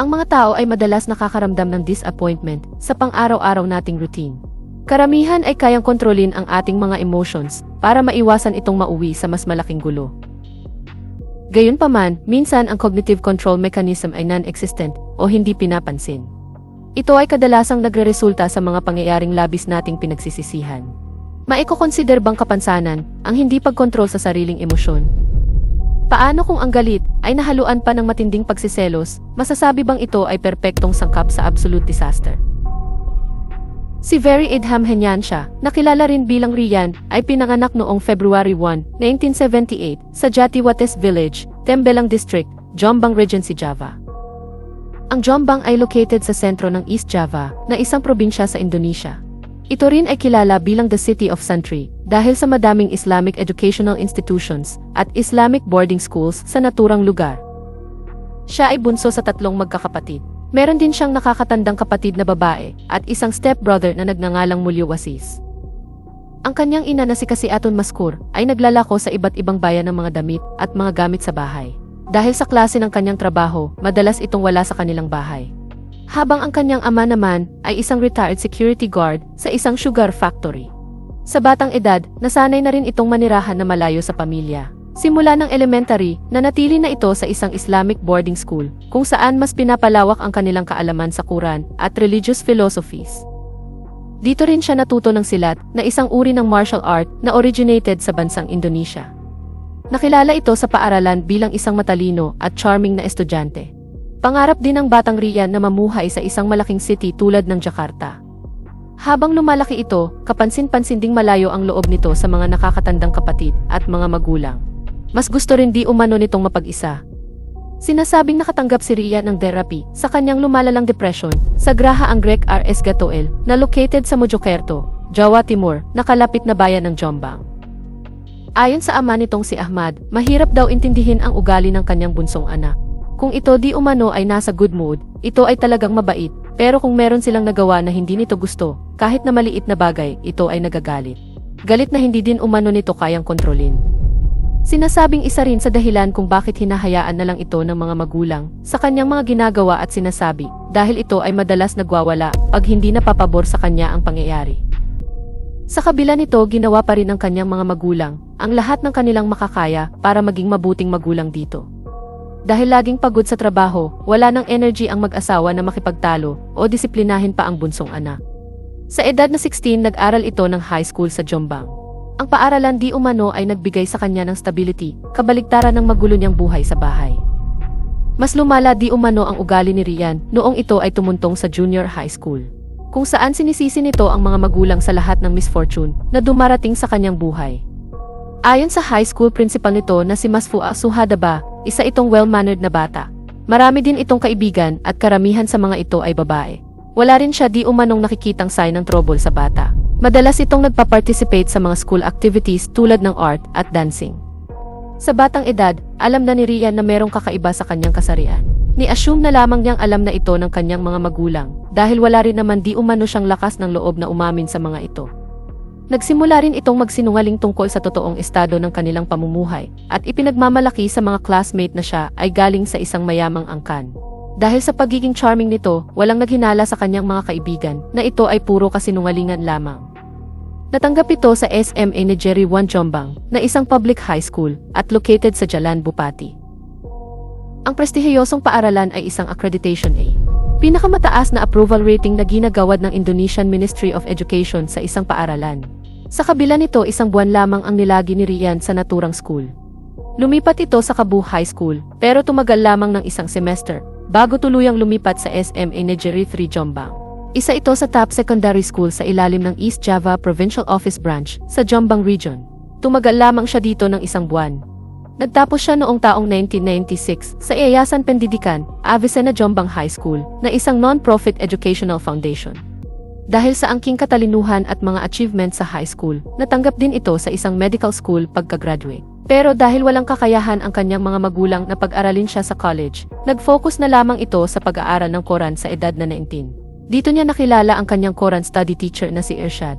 Ang mga tao ay madalas nakakaramdam ng disappointment sa pang-araw-araw nating routine. Karamihan ay kayang kontrolin ang ating mga emotions para maiwasan itong mauwi sa mas malaking gulo. Gayunpaman, minsan ang cognitive control mechanism ay non-existent o hindi pinapansin. Ito ay kadalasang nagreresulta sa mga pangyayaring labis nating pinagsisisihan. Maiko-consider bang kapansanan ang hindi pagkontrol sa sariling emosyon? Paano kung ang galit ay nahaluan pa ng matinding pagsiselos, masasabi bang ito ay perpektong sangkap sa absolute disaster? Si Very Idham Henyansha, nakilala rin bilang Rian, ay pinanganak noong February 1, 1978 sa Jatiwates Village, Tembelang District, Jombang Regency, Java. Ang Jombang ay located sa sentro ng East Java, na isang probinsya sa Indonesia. Ito rin ay kilala bilang the City of Santri dahil sa madaming Islamic educational institutions at Islamic boarding schools sa naturang lugar. Siya ay bunso sa tatlong magkakapatid. Meron din siyang nakakatandang kapatid na babae at isang stepbrother na nagngangalang Mulyo Wasis. Ang kanyang ina na si Kasiaton Maskur ay naglalako sa iba't ibang bayan ng mga damit at mga gamit sa bahay. Dahil sa klase ng kanyang trabaho, madalas itong wala sa kanilang bahay. Habang ang kanyang ama naman ay isang retired security guard sa isang sugar factory. Sa batang edad, nasanay na rin itong manirahan na malayo sa pamilya. Simula ng elementary, nanatili na ito sa isang Islamic boarding school, kung saan mas pinapalawak ang kanilang kaalaman sa Quran at religious philosophies. Dito rin siya natuto ng silat na isang uri ng martial art na originated sa bansang Indonesia. Nakilala ito sa paaralan bilang isang matalino at charming na estudyante. Pangarap din ng batang Rian na mamuhay sa isang malaking city tulad ng Jakarta. Habang lumalaki ito, kapansin-pansin ding malayo ang loob nito sa mga nakakatandang kapatid at mga magulang. Mas gusto rin di umano nitong mapag-isa. Sinasabing nakatanggap si Rian ng therapy sa kanyang lumalalang depression sa Graha Anggrek RS Gatoel na located sa Mojokerto, Jawa Timur, nakalapit na bayan ng Jombang. Ayon sa ama nitong si Ahmad, mahirap daw intindihin ang ugali ng kanyang bunsong anak. Kung ito di umano ay nasa good mood, ito ay talagang mabait, pero kung meron silang nagawa na hindi nito gusto, kahit na maliit na bagay, ito ay nagagalit. Galit na hindi din umano nito kayang kontrolin. Sinasabing isa rin sa dahilan kung bakit hinahayaan na lang ito ng mga magulang sa kanyang mga ginagawa at sinasabi dahil ito ay madalas nagwawala pag hindi napapabor sa kanya ang pangyayari. Sa kabila nito ginawa pa rin ng kanyang mga magulang ang lahat ng kanilang makakaya para maging mabuting magulang dito. Dahil laging pagod sa trabaho, wala ng energy ang mag-asawa na makipagtalo o disiplinahin pa ang bunsong anak. Sa edad na 16 nag-aral ito ng high school sa Jombang. Ang paaralan di umano ay nagbigay sa kanya ng stability, kabaligtaran ng magulo niyang buhay sa bahay. Mas lumala di umano ang ugali ni Rian noong ito ay tumuntong sa junior high school. Kung saan sinisisi nito ang mga magulang sa lahat ng misfortune na dumarating sa kanyang buhay. Ayon sa high school principal nito na si Masfua Suhadaba, isa itong well-mannered na bata. Marami din itong kaibigan at karamihan sa mga ito ay babae. Wala rin siya di umanong nakikitang sign ng trouble sa bata. Madalas itong nagpa-participate sa mga school activities tulad ng art at dancing. Sa batang edad, alam na ni Rian na merong kakaiba sa kanyang kasarian. Ni-assume na lamang niyang alam na ito ng kanyang mga magulang dahil wala rin naman di umano siyang lakas ng loob na umamin sa mga ito. Nagsimula rin itong magsinungaling tungkol sa totoong estado ng kanilang pamumuhay at ipinagmamalaki sa mga classmate na siya ay galing sa isang mayamang angkan. Dahil sa pagiging charming nito, walang naghinala sa kanyang mga kaibigan na ito ay puro kasinungalingan lamang. Natanggap ito sa SMA ni Jerry Juan Jombang na isang public high school at located sa Jalan Bupati. Ang prestihiyosong paaralan ay isang accreditation A. Pinakamataas na approval rating na ginagawad ng Indonesian Ministry of Education sa isang paaralan. Sa kabila nito isang buwan lamang ang nilagi ni Rian sa naturang school. Lumipat ito sa Kabu High School pero tumagal lamang ng isang semester bago tuluyang lumipat sa SMA Negeri 3 Jombang. Isa ito sa top secondary school sa ilalim ng East Java Provincial Office Branch sa Jombang Region. Tumagal lamang siya dito ng isang buwan. Nagtapos siya noong taong 1996 sa Iayasan Pendidikan, Avicenna Jombang High School na isang non-profit educational foundation. Dahil sa angking katalinuhan at mga achievements sa high school, natanggap din ito sa isang medical school pagka-graduate. Pero dahil walang kakayahan ang kanyang mga magulang na pag-aralin siya sa college, nag-focus na lamang ito sa pag-aaral ng Quran sa edad na 19. Dito niya nakilala ang kanyang Quran study teacher na si Irshad.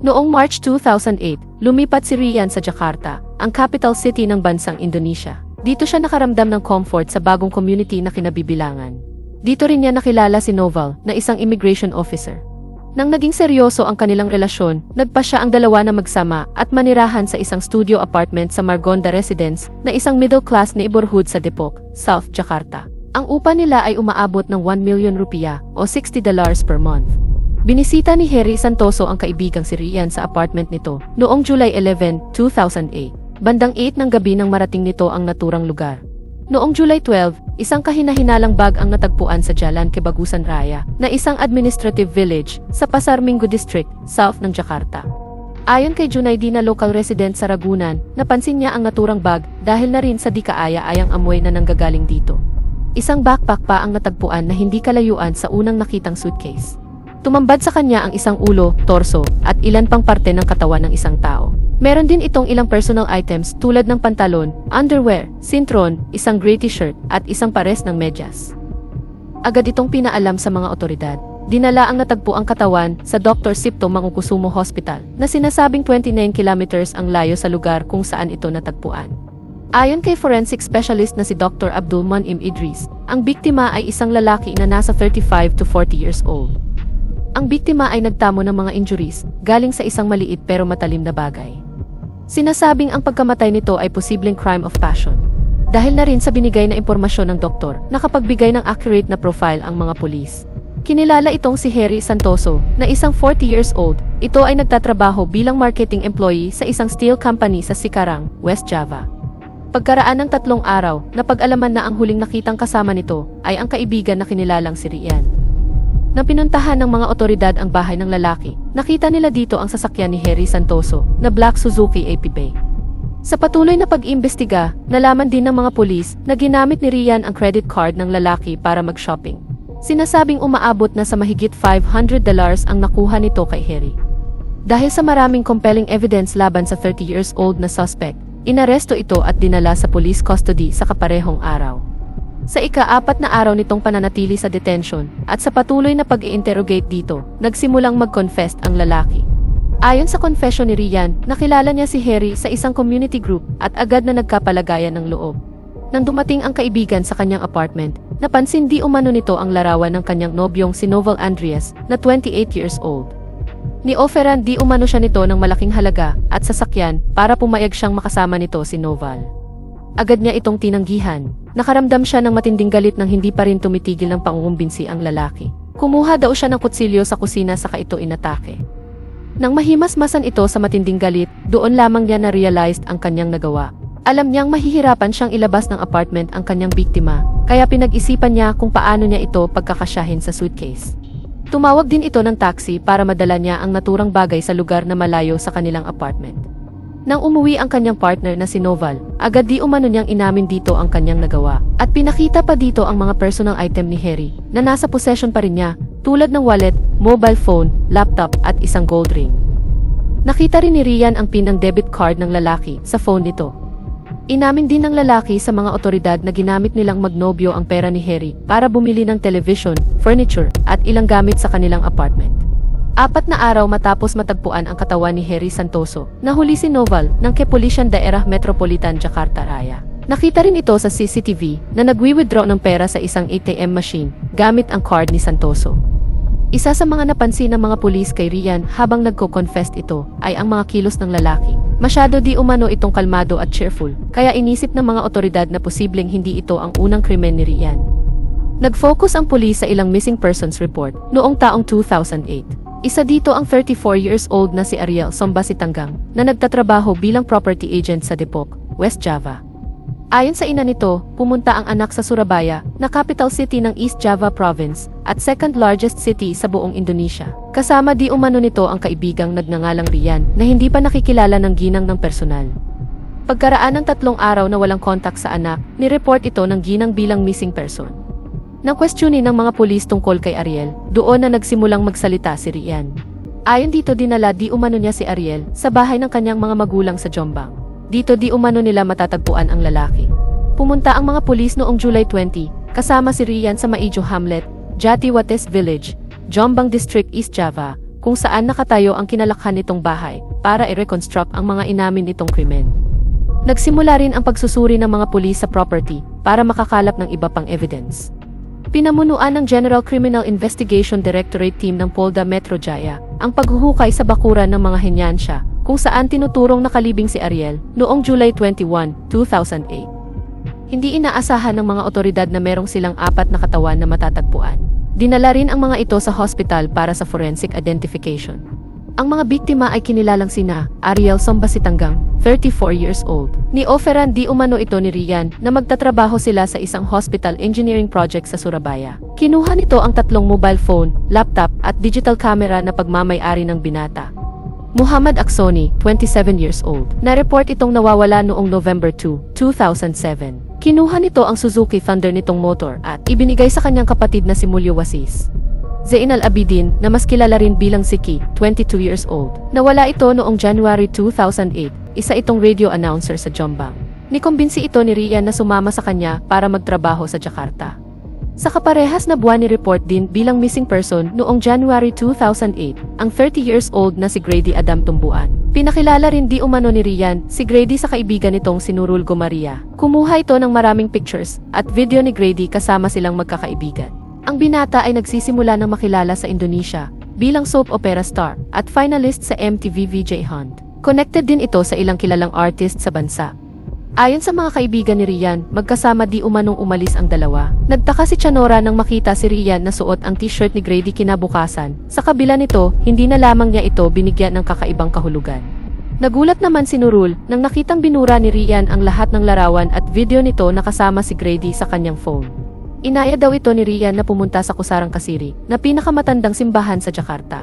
Noong March 2008, lumipat si Rian sa Jakarta, ang capital city ng bansang Indonesia. Dito siya nakaramdam ng comfort sa bagong community na kinabibilangan. Dito rin niya nakilala si Noval na isang immigration officer. Nang naging seryoso ang kanilang relasyon, nagpa siya ang dalawa na magsama at manirahan sa isang studio apartment sa Margonda Residence na isang middle-class neighborhood sa Depok, South Jakarta. Ang upa nila ay umaabot ng 1 million rupiya o 60 dollars per month. Binisita ni Harry Santoso ang kaibigang si Rian sa apartment nito noong July 11, 2008. Bandang 8 ng gabi nang marating nito ang naturang lugar. Noong July 12, isang kahinahinalang bag ang natagpuan sa Jalan Kebagusan Raya na isang administrative village sa Pasar Minggu District, south ng Jakarta. Ayon kay Junaidi na local resident sa Ragunan, napansin niya ang naturang bag dahil na rin sa di kaaya-ayang amoy na nanggagaling dito. Isang backpack pa ang natagpuan na hindi kalayuan sa unang nakitang suitcase. Tumambad sa kanya ang isang ulo, torso, at ilan pang parte ng katawan ng isang tao. Meron din itong ilang personal items tulad ng pantalon, underwear, sintron, isang gray t-shirt, at isang pares ng medyas. Agad itong pinaalam sa mga otoridad. Dinala ang natagpo ang katawan sa Dr. Sipto Mangukusumo Hospital na sinasabing 29 kilometers ang layo sa lugar kung saan ito natagpuan. Ayon kay forensic specialist na si Dr. Abdul Manim Idris, ang biktima ay isang lalaki na nasa 35 to 40 years old. Ang biktima ay nagtamo ng mga injuries galing sa isang maliit pero matalim na bagay. Sinasabing ang pagkamatay nito ay posibleng crime of passion. Dahil na rin sa binigay na impormasyon ng doktor, nakapagbigay ng accurate na profile ang mga pulis. Kinilala itong si Harry Santoso, na isang 40 years old. Ito ay nagtatrabaho bilang marketing employee sa isang steel company sa Sikarang, West Java. Pagkaraan ng tatlong araw, napag-alaman na ang huling nakitang kasama nito ay ang kaibigan na kinilalang si Rian. Nang pinuntahan ng mga otoridad ang bahay ng lalaki, nakita nila dito ang sasakyan ni Harry Santoso na Black Suzuki APB. Sa patuloy na pag-imbestiga, nalaman din ng mga pulis na ginamit ni Rian ang credit card ng lalaki para mag-shopping. Sinasabing umaabot na sa mahigit 500 dollars ang nakuha nito kay Harry. Dahil sa maraming compelling evidence laban sa 30 years old na suspect, inaresto ito at dinala sa police custody sa kaparehong araw. Sa ika-apat na araw nitong pananatili sa detention at sa patuloy na pag-i-interrogate dito, nagsimulang mag-confess ang lalaki. Ayon sa confession ni Rian, nakilala niya si Harry sa isang community group at agad na nagkapalagayan ng loob. Nang dumating ang kaibigan sa kanyang apartment, napansin di umano nito ang larawan ng kanyang nobyong si Novel Andreas na 28 years old. Ni-offeran di umano siya nito ng malaking halaga at sasakyan para pumayag siyang makasama nito si Noval. Agad niya itong tinanggihan. Nakaramdam siya ng matinding galit nang hindi pa rin tumitigil ng pangungumbinsi ang lalaki. Kumuha daw siya ng kutsilyo sa kusina saka ito inatake. Nang mahimasmasan ito sa matinding galit, doon lamang niya na-realized ang kanyang nagawa. Alam niyang mahihirapan siyang ilabas ng apartment ang kanyang biktima, kaya pinag-isipan niya kung paano niya ito pagkakasyahin sa suitcase. Tumawag din ito ng taxi para madala niya ang naturang bagay sa lugar na malayo sa kanilang apartment. Nang umuwi ang kanyang partner na si Noval, agad di umano niyang inamin dito ang kanyang nagawa. At pinakita pa dito ang mga personal item ni Harry na nasa possession pa rin niya, tulad ng wallet, mobile phone, laptop at isang gold ring. Nakita rin ni Rian ang pin ng debit card ng lalaki sa phone nito. Inamin din ng lalaki sa mga otoridad na ginamit nilang magnobyo ang pera ni Harry para bumili ng television, furniture, at ilang gamit sa kanilang apartment. Apat na araw matapos matagpuan ang katawan ni Harry Santoso, nahuli si Noval ng Kepolisian Daerah Metropolitan Jakarta Raya. Nakita rin ito sa CCTV na nagwi-withdraw ng pera sa isang ATM machine gamit ang card ni Santoso. Isa sa mga napansin ng mga pulis kay Rian habang nagko-confess ito ay ang mga kilos ng lalaki. Masyado di umano itong kalmado at cheerful, kaya inisip ng mga otoridad na posibleng hindi ito ang unang krimen ni Rian. Nag-focus ang pulis sa ilang missing persons report noong taong 2008. Isa dito ang 34 years old na si Ariel Sombasitanggang na nagtatrabaho bilang property agent sa Depok, West Java. Ayon sa ina nito, pumunta ang anak sa Surabaya, na capital city ng East Java Province at second largest city sa buong Indonesia. Kasama di umano nito ang kaibigang nagngangalang Rian na hindi pa nakikilala ng ginang ng personal. Pagkaraan ng tatlong araw na walang kontak sa anak, nireport ito ng ginang bilang missing person. Nang questionin ng mga pulis tungkol kay Ariel, doon na nagsimulang magsalita si Rian. Ayon dito dinala di umano niya si Ariel sa bahay ng kanyang mga magulang sa Jombang. Dito di umano nila matatagpuan ang lalaki. Pumunta ang mga pulis noong July 20, kasama si Rian sa Maijo Hamlet, Jatiwates Village, Jombang District, East Java, kung saan nakatayo ang kinalakhan nitong bahay para i-reconstruct ang mga inamin nitong krimen. Nagsimula rin ang pagsusuri ng mga pulis sa property para makakalap ng iba pang evidence. Pinamunuan ng General Criminal Investigation Directorate Team ng Polda Metro Jaya ang paghuhukay sa bakuran ng mga henyansya kung saan tinuturong nakalibing si Ariel noong July 21, 2008. Hindi inaasahan ng mga otoridad na merong silang apat na katawan na matatagpuan. Dinala rin ang mga ito sa hospital para sa forensic identification. Ang mga biktima ay kinilalang sina Ariel Sombasitanggang, 34 years old. Ni Oferan di umano ito ni Rian na magtatrabaho sila sa isang hospital engineering project sa Surabaya. Kinuha nito ang tatlong mobile phone, laptop at digital camera na pagmamay-ari ng binata. Muhammad Aksoni, 27 years old. Na-report itong nawawala noong November 2, 2007. Kinuha nito ang Suzuki Thunder nitong motor at ibinigay sa kanyang kapatid na si Mulyo Wasis. Zain al-Abidin, na mas kilala rin bilang Siki, 22 years old. Nawala ito noong January 2008, isa itong radio announcer sa Jombang. Nikumbinsi ito ni Rian na sumama sa kanya para magtrabaho sa Jakarta. Sa kaparehas na buwan ni report din bilang missing person noong January 2008, ang 30 years old na si Grady Adam Tumbuan. Pinakilala rin di umano ni Rian si Grady sa kaibigan nitong si Nurul Gomaria. Kumuha ito ng maraming pictures at video ni Grady kasama silang magkakaibigan. Ang binata ay nagsisimula ng makilala sa Indonesia bilang soap opera star at finalist sa MTV VJ Hunt. Connected din ito sa ilang kilalang artist sa bansa. Ayon sa mga kaibigan ni Rian, magkasama di umanong umalis ang dalawa. Nagtaka si Chanora nang makita si Rian na suot ang t-shirt ni Grady kinabukasan. Sa kabila nito, hindi na lamang niya ito binigyan ng kakaibang kahulugan. Nagulat naman si Nurul nang nakitang binura ni Rian ang lahat ng larawan at video nito na kasama si Grady sa kanyang phone. Inaya daw ito ni Rian na pumunta sa Kusarang Kasiri, na pinakamatandang simbahan sa Jakarta.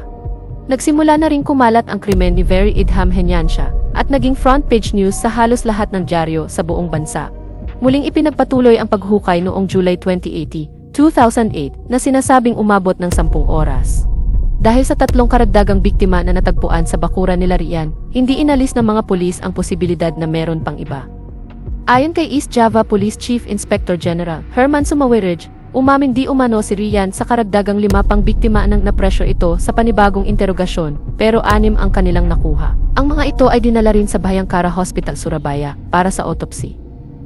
Nagsimula na rin kumalat ang krimen ni Very Idham Henyansha at naging front page news sa halos lahat ng dyaryo sa buong bansa. Muling ipinagpatuloy ang paghukay noong July 2080, 2008 na sinasabing umabot ng 10 oras. Dahil sa tatlong karagdagang biktima na natagpuan sa bakuran nila Rian, hindi inalis ng mga pulis ang posibilidad na meron pang iba. Ayon kay East Java Police Chief Inspector General Herman Sumawiridge, umamin di umano si Rian sa karagdagang lima pang biktima ng napresyo ito sa panibagong interogasyon, pero anim ang kanilang nakuha. Ang mga ito ay dinala rin sa Bhayangkara Hospital, Surabaya, para sa autopsy.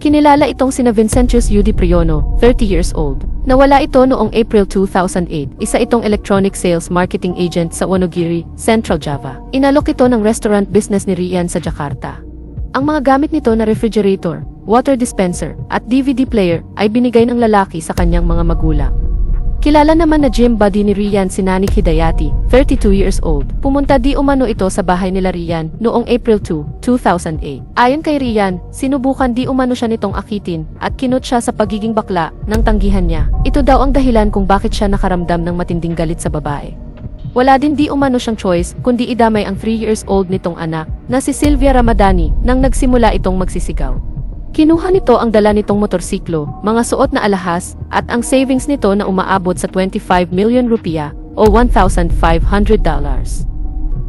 Kinilala itong sina Vincentius Yudi Priono, 30 years old. Nawala ito noong April 2008, isa itong electronic sales marketing agent sa Wonogiri, Central Java. Inalok ito ng restaurant business ni Rian sa Jakarta. Ang mga gamit nito na refrigerator, water dispenser, at DVD player ay binigay ng lalaki sa kanyang mga magulang. Kilala naman na gym buddy ni Rian si Nanik Hidayati, 32 years old. Pumunta di umano ito sa bahay nila Rian noong April 2, 2008. Ayon kay Rian, sinubukan di umano siya nitong akitin at kinot siya sa pagiging bakla ng tanggihan niya. Ito daw ang dahilan kung bakit siya nakaramdam ng matinding galit sa babae. Wala din di umano siyang choice kundi idamay ang 3 years old nitong anak na si Sylvia Ramadani nang nagsimula itong magsisigaw. Kinuha nito ang dala nitong motorsiklo, mga suot na alahas, at ang savings nito na umaabot sa 25 million rupiah o $1,500.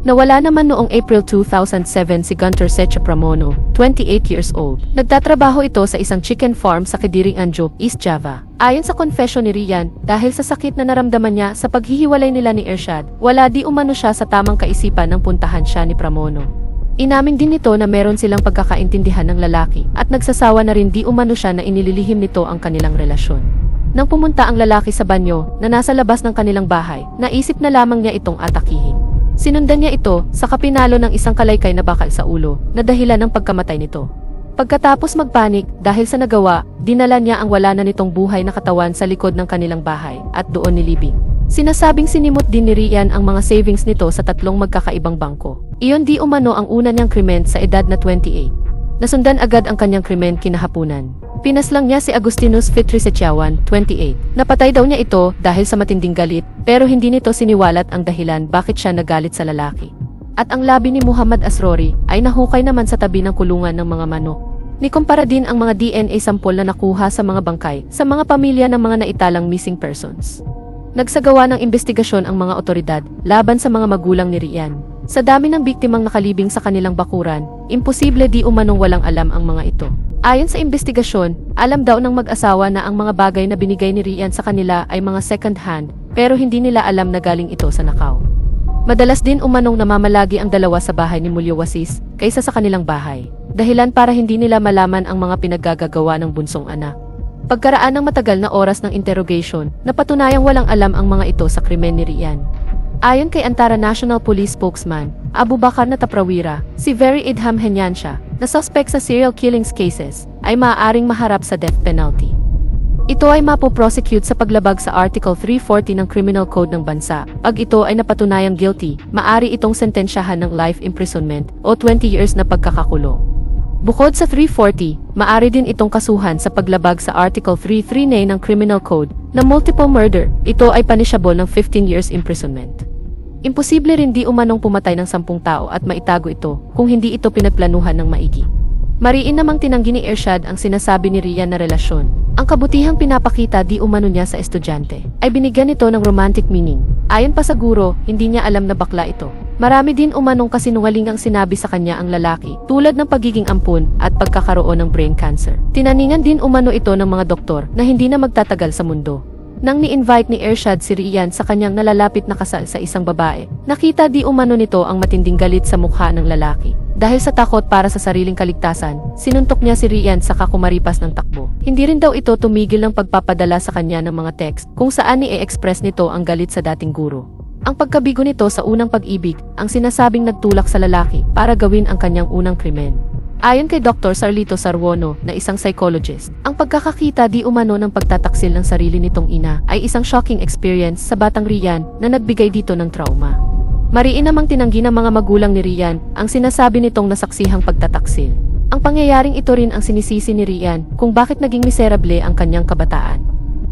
Nawala naman noong April 2007 si Gunter Secha Pramono, 28 years old. Nagtatrabaho ito sa isang chicken farm sa Kediring Anjo, East Java. Ayon sa confession ni Rian, dahil sa sakit na naramdaman niya sa paghihiwalay nila ni Ershad, wala di umano siya sa tamang kaisipan ng puntahan siya ni Pramono. Inamin din nito na meron silang pagkakaintindihan ng lalaki at nagsasawa na rin di umano siya na inililihim nito ang kanilang relasyon. Nang pumunta ang lalaki sa banyo na nasa labas ng kanilang bahay, naisip na lamang niya itong atakihin. Sinundan niya ito sa kapinalo ng isang kalaykay na bakal sa ulo na dahilan ng pagkamatay nito. Pagkatapos magpanik dahil sa nagawa, dinala niya ang wala na nitong buhay na katawan sa likod ng kanilang bahay at doon nilibing. Sinasabing sinimot din ni Rian ang mga savings nito sa tatlong magkakaibang bangko. Iyon di umano ang una niyang krimen sa edad na 28. Nasundan agad ang kanyang krimen kinahapunan. Pinaslang niya si Agustinus Fitri Sechiawan, 28. Napatay daw niya ito dahil sa matinding galit, pero hindi nito siniwalat ang dahilan bakit siya nagalit sa lalaki. At ang labi ni Muhammad Asrori ay nahukay naman sa tabi ng kulungan ng mga manok. Nikumpara din ang mga DNA sample na nakuha sa mga bangkay sa mga pamilya ng mga naitalang missing persons. Nagsagawa ng investigasyon ang mga otoridad laban sa mga magulang ni Rian. Sa dami ng biktimang nakalibing sa kanilang bakuran, imposible di umanong walang alam ang mga ito. Ayon sa investigasyon, alam daw ng mag-asawa na ang mga bagay na binigay ni Rian sa kanila ay mga second hand, pero hindi nila alam na galing ito sa nakaw. Madalas din umanong namamalagi ang dalawa sa bahay ni Mulyo Wasis kaysa sa kanilang bahay. Dahilan para hindi nila malaman ang mga pinaggagawa ng bunsong anak. Pagkaraan ng matagal na oras ng interrogation, napatunayang walang alam ang mga ito sa krimen ni Rian. Ayon kay Antara National Police spokesman, Abu Bakar na si Very Idham Henyansha, na suspect sa serial killings cases, ay maaaring maharap sa death penalty. Ito ay mapoprosecute sa paglabag sa Article 340 ng Criminal Code ng bansa. Pag ito ay napatunayang guilty, maari itong sentensyahan ng life imprisonment o 20 years na pagkakakulong. Bukod sa 340, maari din itong kasuhan sa paglabag sa Article 339 ng Criminal Code na multiple murder. Ito ay punishable ng 15 years imprisonment. Imposible rin di umanong pumatay ng 10 tao at maitago ito kung hindi ito pinagplanuhan ng maigi. Mariin namang tinanggi ni Ershad ang sinasabi ni Rian na relasyon. Ang kabutihang pinapakita di umano niya sa estudyante ay binigyan ito ng romantic meaning. Ayon pa sa guro, hindi niya alam na bakla ito. Marami din umanong kasinungaling ang sinabi sa kanya ang lalaki, tulad ng pagiging ampun at pagkakaroon ng brain cancer. Tinaningan din umano ito ng mga doktor na hindi na magtatagal sa mundo. Nang ni-invite ni Ershad si Rian sa kanyang nalalapit na kasal sa isang babae, nakita di umano nito ang matinding galit sa mukha ng lalaki. Dahil sa takot para sa sariling kaligtasan, sinuntok niya si Rian sa kakumaripas ng takbo. Hindi rin daw ito tumigil ng pagpapadala sa kanya ng mga text kung saan ni-express nito ang galit sa dating guro. Ang pagkabigo nito sa unang pag-ibig, ang sinasabing nagtulak sa lalaki para gawin ang kanyang unang krimen. Ayon kay Dr. Sarlito Sarwono na isang psychologist, ang pagkakakita di umano ng pagtataksil ng sarili nitong ina ay isang shocking experience sa batang Rian na nagbigay dito ng trauma. Mariin namang tinanggi ng mga magulang ni Rian ang sinasabi nitong nasaksihang pagtataksil. Ang pangyayaring ito rin ang sinisisi ni Rian kung bakit naging miserable ang kanyang kabataan.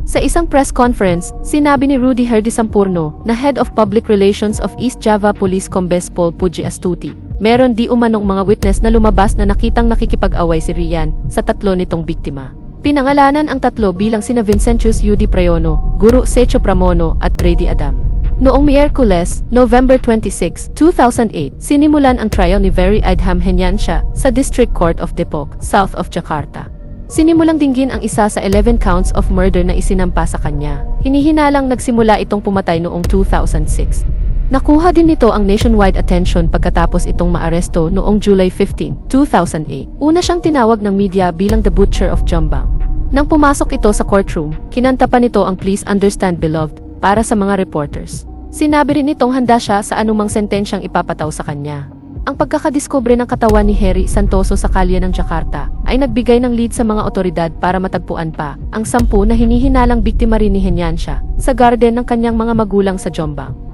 Sa isang press conference, sinabi ni Rudy Herdi Sampurno na Head of Public Relations of East Java Police Combes Paul Puji Astuti, meron di umanong mga witness na lumabas na nakitang nakikipag-away si Rian sa tatlo nitong biktima. Pinangalanan ang tatlo bilang sina Vincentius Yudi Prayono, Guru Secho Pramono at Brady Adam. Noong Miyerkules, November 26, 2008, sinimulan ang trial ni Very Adham Henyansha sa District Court of Depok, south of Jakarta. Sinimulang dinggin ang isa sa 11 counts of murder na isinampa sa kanya. Hinihinalang nagsimula itong pumatay noong 2006. Nakuha din nito ang nationwide attention pagkatapos itong maaresto noong July 15, 2008. Una siyang tinawag ng media bilang the Butcher of Jombang. Nang pumasok ito sa courtroom, kinanta pa nito ang Please Understand Beloved para sa mga reporters. Sinabi rin nitong handa siya sa anumang sentensyang ipapataw sa kanya. Ang pagkakadiskubre ng katawan ni Harry Santoso sa kalye ng Jakarta ay nagbigay ng lead sa mga otoridad para matagpuan pa ang sampu na hinihinalang biktima rin ni Henyansha sa garden ng kanyang mga magulang sa Jombang.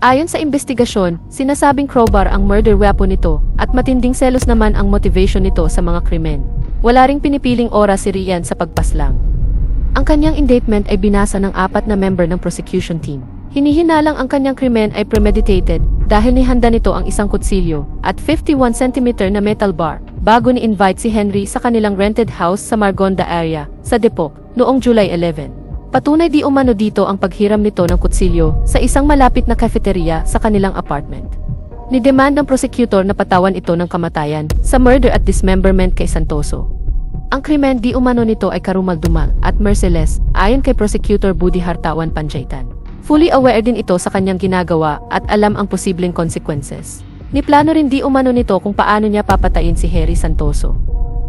Ayon sa investigasyon, sinasabing crowbar ang murder weapon nito at matinding selos naman ang motivation nito sa mga krimen. Wala ring pinipiling oras si Rian sa pagpaslang. Ang kanyang indictment ay binasa ng apat na member ng prosecution team. Hinihinalang ang kanyang krimen ay premeditated dahil nihanda nito ang isang kutsilyo at 51 cm na metal bar bago ni-invite si Henry sa kanilang rented house sa Margonda area sa Depok noong July 11. Patunay di umano dito ang paghiram nito ng kutsilyo sa isang malapit na cafeteria sa kanilang apartment. Nidemand ng prosecutor na patawan ito ng kamatayan sa murder at dismemberment kay Santoso. Ang krimen di umano nito ay karumaldumal at merciless ayon kay prosecutor Budi Hartawan Panjaitan. Fully aware din ito sa kanyang ginagawa at alam ang posibleng consequences. Niplano rin di umano nito kung paano niya papatayin si Harry Santoso.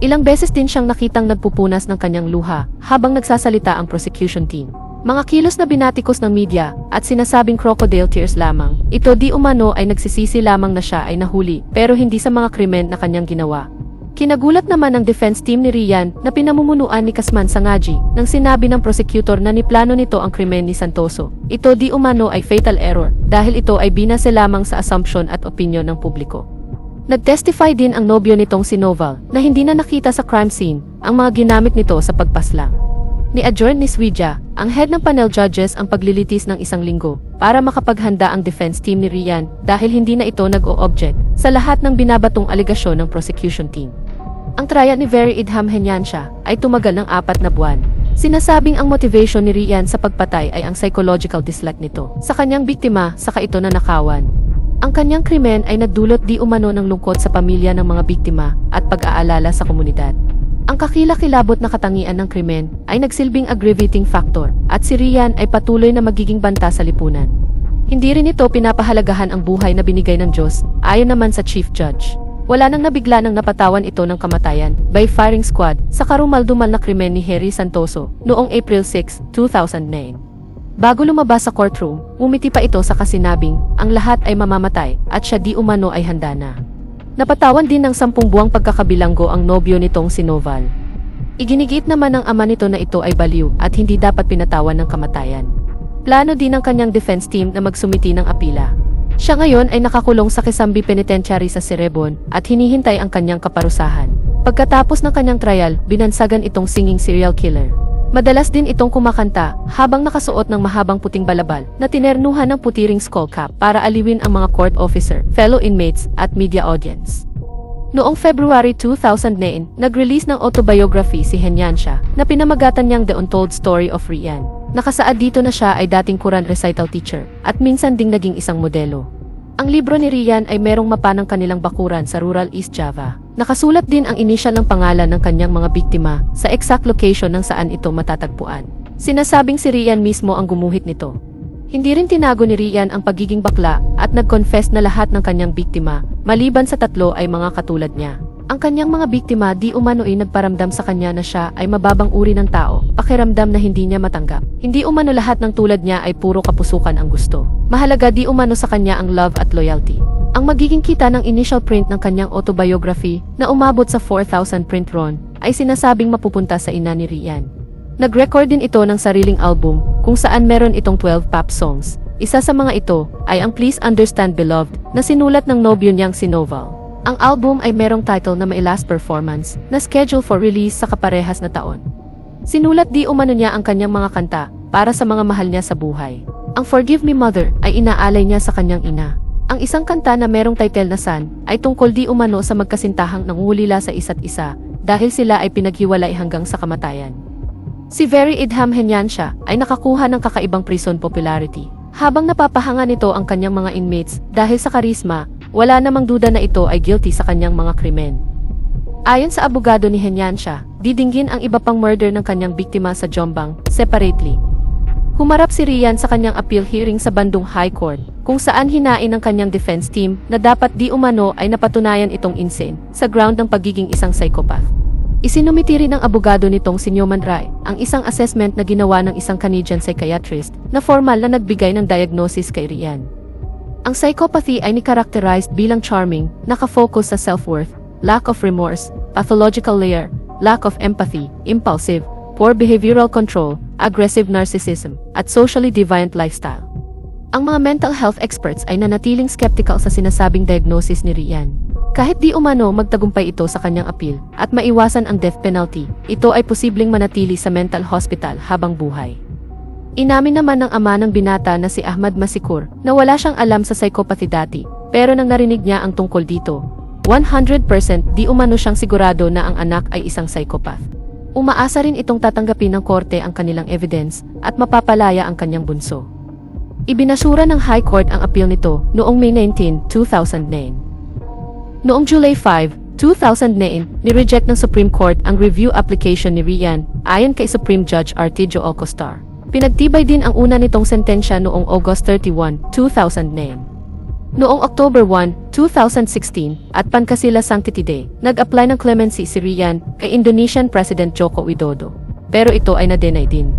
Ilang beses din siyang nakitang nagpupunas ng kanyang luha habang nagsasalita ang prosecution team. Mga kilos na binatikos ng media at sinasabing crocodile tears lamang. Ito di umano ay nagsisisi lamang na siya ay nahuli pero hindi sa mga krimen na kanyang ginawa. Kinagulat naman ng defense team ni Rian na pinamumunuan ni Kasman Sangaji nang sinabi ng prosecutor na niplano nito ang krimen ni Santoso. Ito di umano ay fatal error dahil ito ay binase lamang sa assumption at opinion ng publiko. Nag-testify din ang nobyo nitong si Noval na hindi na nakita sa crime scene ang mga ginamit nito sa pagpaslang. Ni-adjourn ni Swedia, ang head ng panel judges ang paglilitis ng isang linggo para makapaghanda ang defense team ni Rian dahil hindi na ito nag-o-object sa lahat ng binabatong aligasyon ng prosecution team. Ang trial ni Very Idham Henyansha ay tumagal ng apat na buwan. Sinasabing ang motivation ni Rian sa pagpatay ay ang psychological dislike nito sa kanyang biktima saka ito na nakawan. Ang kanyang krimen ay nagdulot di umano ng lungkot sa pamilya ng mga biktima at pag-aalala sa komunidad. Ang kakilakilabot na katangian ng krimen ay nagsilbing aggravating factor at si Rian ay patuloy na magiging banta sa lipunan. Hindi rin ito pinapahalagahan ang buhay na binigay ng Diyos ayon naman sa Chief Judge. Wala nang nabigla ng napatawan ito ng kamatayan by firing squad sa karumaldumal na krimen ni Harry Santoso noong April 6, 2009. Bago lumabas sa courtroom, umiti pa ito sa kasinabing ang lahat ay mamamatay at siya di umano ay handa na. Napatawan din ng sampung buwang pagkakabilanggo ang nobyo nitong si Noval. Iginigiit naman ng ama nito na ito ay baliw at hindi dapat pinatawan ng kamatayan. Plano din ng kanyang defense team na magsumiti ng apila. Siya ngayon ay nakakulong sa Kisambi Penitentiary sa Cerebon at hinihintay ang kanyang kaparusahan. Pagkatapos ng kanyang trial, binansagan itong singing serial killer. Madalas din itong kumakanta habang nakasuot ng mahabang puting balabal na tinernuhan ng putiring skull cap para aliwin ang mga court officer, fellow inmates at media audience. Noong February 2009, nag-release ng autobiography si Henyansha na pinamagatan niyang The Untold Story of Rian. Nakasaad dito na siya ay dating Quran recital teacher at minsan ding naging isang modelo. Ang libro ni Rian ay merong mapa ng kanilang bakuran sa rural East Java. Nakasulat din ang inisyal ng pangalan ng kanyang mga biktima sa exact location ng saan ito matatagpuan. Sinasabing si Rian mismo ang gumuhit nito. Hindi rin tinago ni Rian ang pagiging bakla at nag-confess na lahat ng kanyang biktima, maliban sa tatlo ay mga katulad niya. Ang kanyang mga biktima di umano'y nagparamdam sa kanya na siya ay mababang uri ng tao, pakiramdam na hindi niya matanggap. Hindi umano lahat ng tulad niya ay puro kapusukan ang gusto. Mahalaga di umano sa kanya ang love at loyalty. Ang magiging kita ng initial print ng kanyang autobiography na umabot sa 4,000 print run ay sinasabing mapupunta sa ina ni Rian. Nag-record din ito ng sariling album kung saan meron itong 12 pop songs. Isa sa mga ito ay ang Please Understand Beloved na sinulat ng nobyo niyang si Noval. Ang album ay merong title na My Last Performance na schedule for release sa kaparehas na taon. Sinulat di umano niya ang kanyang mga kanta para sa mga mahal niya sa buhay. Ang Forgive Me Mother ay inaalay niya sa kanyang ina. Ang isang kanta na merong title na San ay tungkol di umano sa magkasintahang nangungulila sa isa't isa dahil sila ay pinaghiwalay hanggang sa kamatayan. Si Very Idham Henyansha ay nakakuha ng kakaibang prison popularity. Habang napapahanga nito ang kanyang mga inmates dahil sa karisma, wala namang duda na ito ay guilty sa kanyang mga krimen. Ayon sa abogado ni Henyansha, didinggin ang iba pang murder ng kanyang biktima sa Jombang, separately. Humarap si Rian sa kanyang appeal hearing sa Bandung High Court, kung saan hinain ng kanyang defense team na dapat di umano ay napatunayan itong insane sa ground ng pagiging isang psychopath. Isinumiti rin ng abogado nitong si Newman Rai ang isang assessment na ginawa ng isang Canadian psychiatrist na formal na nagbigay ng diagnosis kay Rian. Ang psychopathy ay ni-characterized bilang charming, nakafocus sa self-worth, lack of remorse, pathological layer, lack of empathy, impulsive, poor behavioral control, aggressive narcissism, at socially deviant lifestyle. Ang mga mental health experts ay nanatiling skeptical sa sinasabing diagnosis ni Rian. Kahit di umano magtagumpay ito sa kanyang appeal at maiwasan ang death penalty, ito ay posibleng manatili sa mental hospital habang buhay. Inamin naman ng ama ng binata na si Ahmad Masikur na wala siyang alam sa psychopathy dati, pero nang narinig niya ang tungkol dito, 100% di umano siyang sigurado na ang anak ay isang psychopath. Umaasa rin itong tatanggapin ng korte ang kanilang evidence at mapapalaya ang kanyang bunso. Ibinasura ng High Court ang appeal nito noong May 19, 2009. Noong July 5, 2009, ni-reject ng Supreme Court ang review application ni Rian ayon kay Supreme Judge Artijo Alcostar. Pinagtibay din ang una nitong sentensya noong August 31, 2009. Noong October 1, 2016, at Pankasila Sanctity Day, nag-apply ng clemency si Rian kay Indonesian President Joko Widodo. Pero ito ay na-deny din.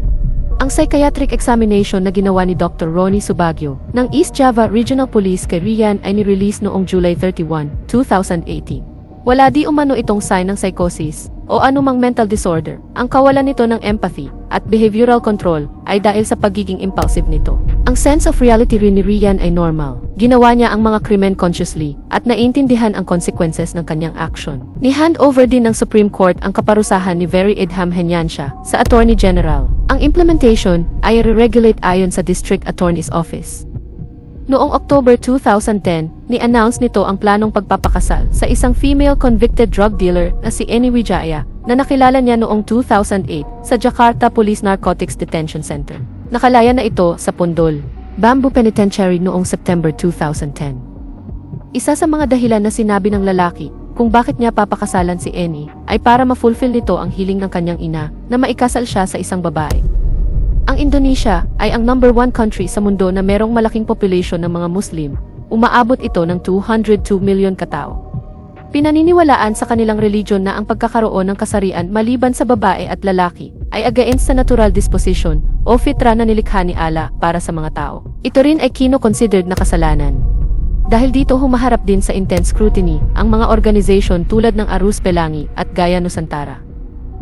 Ang psychiatric examination na ginawa ni Dr. Ronnie Subagio ng East Java Regional Police kay Rian ay nirelease noong July 31, 2018. Wala di umano itong sign ng psychosis o anumang mental disorder. Ang kawalan nito ng empathy at behavioral control ay dahil sa pagiging impulsive nito. Ang sense of reality rin ni Rian ay normal. Ginawa niya ang mga krimen consciously at naintindihan ang consequences ng kanyang action. Ni-hand over din ng Supreme Court ang kaparusahan ni Very Idham Henyansha sa Attorney General. Ang implementation ay re-regulate ayon sa District Attorney's Office. Noong October 2010, ni-announce nito ang planong pagpapakasal sa isang female convicted drug dealer na si Eni Wijaya na nakilala niya noong 2008 sa Jakarta Police Narcotics Detention Center. Nakalaya na ito sa Pondol, Bamboo Penitentiary noong September 2010. Isa sa mga dahilan na sinabi ng lalaki kung bakit niya papakasalan si Eni ay para ma-fulfill nito ang hiling ng kanyang ina na maikasal siya sa isang babae. Ang Indonesia ay ang number one country sa mundo na merong malaking population ng mga Muslim. Umaabot ito ng 202 million katao. Pinaniniwalaan sa kanilang religion na ang pagkakaroon ng kasarian maliban sa babae at lalaki ay against sa natural disposition o fitra na nilikha ni Allah para sa mga tao. Ito rin ay kino-considered na kasalanan. Dahil dito humaharap din sa intense scrutiny ang mga organization tulad ng Arus Pelangi at Gaya Nusantara.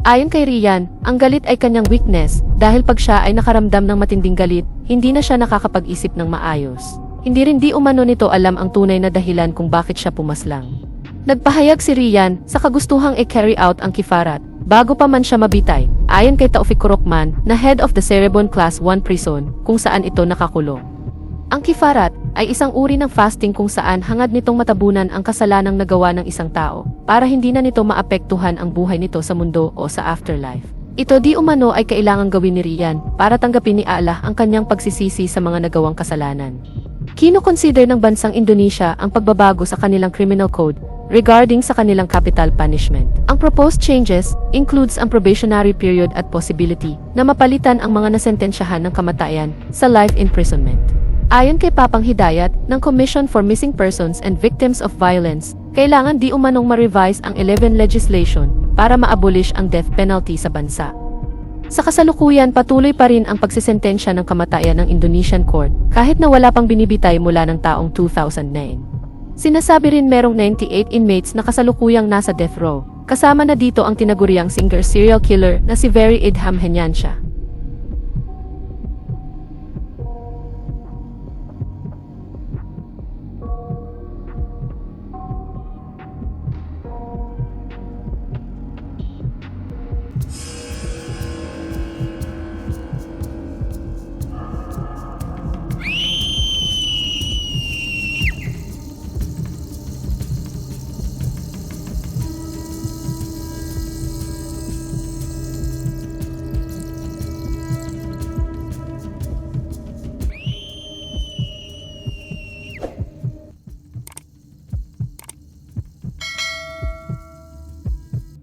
Ayon kay Rian, ang galit ay kanyang weakness dahil pag siya ay nakaramdam ng matinding galit, hindi na siya nakakapag-isip ng maayos. Hindi rin di umano nito alam ang tunay na dahilan kung bakit siya pumaslang. Nagpahayag si Rian sa kagustuhang i-carry out ang kifarat bago pa man siya mabitay, ayon kay Taufik Kurokman na head of the Cerebon Class 1 prison kung saan ito nakakulong. Ang kifarat ay isang uri ng fasting kung saan hangad nitong matabunan ang kasalanang nagawa ng isang tao para hindi na nito maapektuhan ang buhay nito sa mundo o sa afterlife. Ito di umano ay kailangang gawin ni Rian para tanggapin ni Allah ang kanyang pagsisisi sa mga nagawang kasalanan. Kino-consider ng bansang Indonesia ang pagbabago sa kanilang criminal code regarding sa kanilang capital punishment. Ang proposed changes includes ang probationary period at possibility na mapalitan ang mga nasentensyahan ng kamatayan sa life imprisonment. Ayon kay Papang Hidayat ng Commission for Missing Persons and Victims of Violence, kailangan di umanong ma-revise ang 11 legislation para ma-abolish ang death penalty sa bansa. Sa kasalukuyan, patuloy pa rin ang pagsisentensya ng kamatayan ng Indonesian court kahit na wala pang binibitay mula ng taong 2009. Sinasabi rin merong 98 inmates na kasalukuyang nasa death row. Kasama na dito ang tinaguriang singer serial killer na si Very Idham Henyansha.